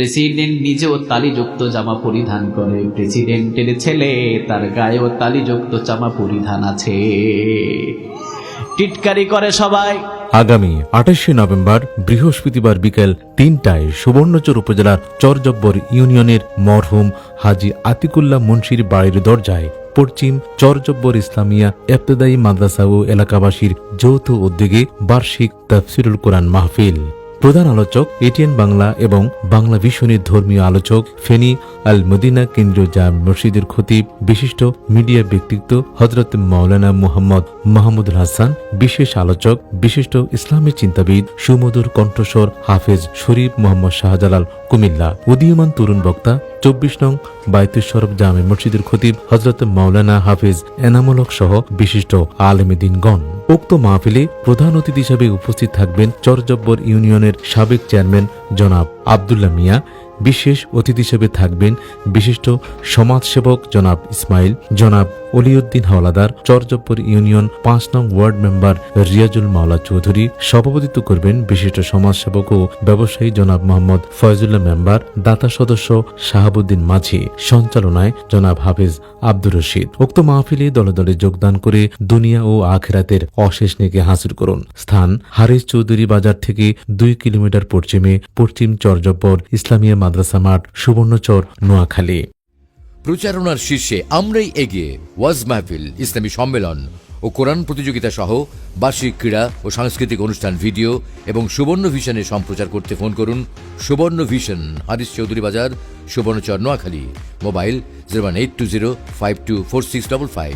President নিজেও তালিযুক্ত জামা পরিধান করে। প্রেসিডেন্টের ছেলে, তার গায়েও তালিযুক্ত জামা পরিধান আছে। টিটকারি করে সবাই। আগামী আঠাশে নভেম্বর, বৃহস্পতিবার বিকেল তিনটায় সুবর্ণচর উপজেলার চরজব্বর ইউনিয়নের মরহুম হাজি আতিকুল্লাহ মুন্সির বাড়ির দরজায় পশ্চিম চরজব্বর ইসলামিয়া এফতেদায়ী মাদ্রাসা ও এলাকাবাসীর যৌথ উদ্যোগে বার্ষিক তাফসিরুল কোরআন মাহফিল। প্রধান আলোচক এটিএন বাংলা এবং বাংলা ভীষণের ধর্মীয় আলোচক ফেনী আল মদিনা কেন্দ্রীয় জাম মসজিদের খতিব বিশিষ্ট মিডিয়া ব্যক্তিত্ব হজরত মাওলানা মুহাম্মদ মাহমুদ হাসান, বিশেষ আলোচক, বিশিষ্ট ইসলামী চিন্তাবিদ, সুমধুর কণ্ঠস্বর হাফেজ শরীফ মোহাম্মদ শাহজালাল কুমিল্লা। উদীয়মান তরুণ বক্তা চব্বিশ নং বাইতুল সরব জামে মসজিদের খতিব হজরত মাওলানা হাফিজ এনামুলক সহ বিশিষ্ট আলমেদিনগণ উক্ত মাহফিলে প্রধান অতিথি হিসাবে উপস্থিত থাকবেন চরজব্বর ইউনিয়নের সাবেক চেয়ারম্যান জনাব আবদুল্লাহ মিয়া বিশেষ অতিথি হিসেবে থাকবেন বিশিষ্ট সমাজসেবক জনাব ইসমাইল, জনাব অলিউদ্দিন হাওলাদার চরজব্বর ইউনিয়ন পাঁচ নং ওয়ার্ড মেম্বার রিয়াজুল মাওলা চৌধুরী, সভাপতিত্ব করবেন বিশিষ্ট সমাজসেবক ও ব্যবসায়ী জনাব মোহাম্মদ ফয়জুল্লাহ মেম্বার, দাতা সদস্য শাহাবুদ্দিন মাঝি, সঞ্চালনায় জনাব হাফিজ আব্দুর রশিদ। উক্ত মাহফিলে দলে দলে যোগদান করে দুনিয়া ও আখেরাতের অশেষ নেকে হাসিল করুন। স্থান হারিস চৌধুরী বাজার থেকে দুই কিলোমিটার পশ্চিমে পশ্চিম চরজব্বর ইসলামিয়া মাদ্রাসা মাঠ, সুবর্ণচর, নোয়াখালী। প্রচারণার শীর্ষে আমরাই এগিয়ে ওয়াজ মাহফিল, ইসলামী সম্মেলন ও কোরআন প্রতিযোগিতা সহ বার্ষিক ক্রীড়া ও সাংস্কৃতিক অনুষ্ঠান ভিডিও এবং সুবর্ণ ভিশনে সম্প্রচার করতে ফোন করুন সুবর্ণ ভিশন হারিস চৌধুরী বাজার, Subarnachar, Noakhali. Mobile zero one eight two zero five two four six double five.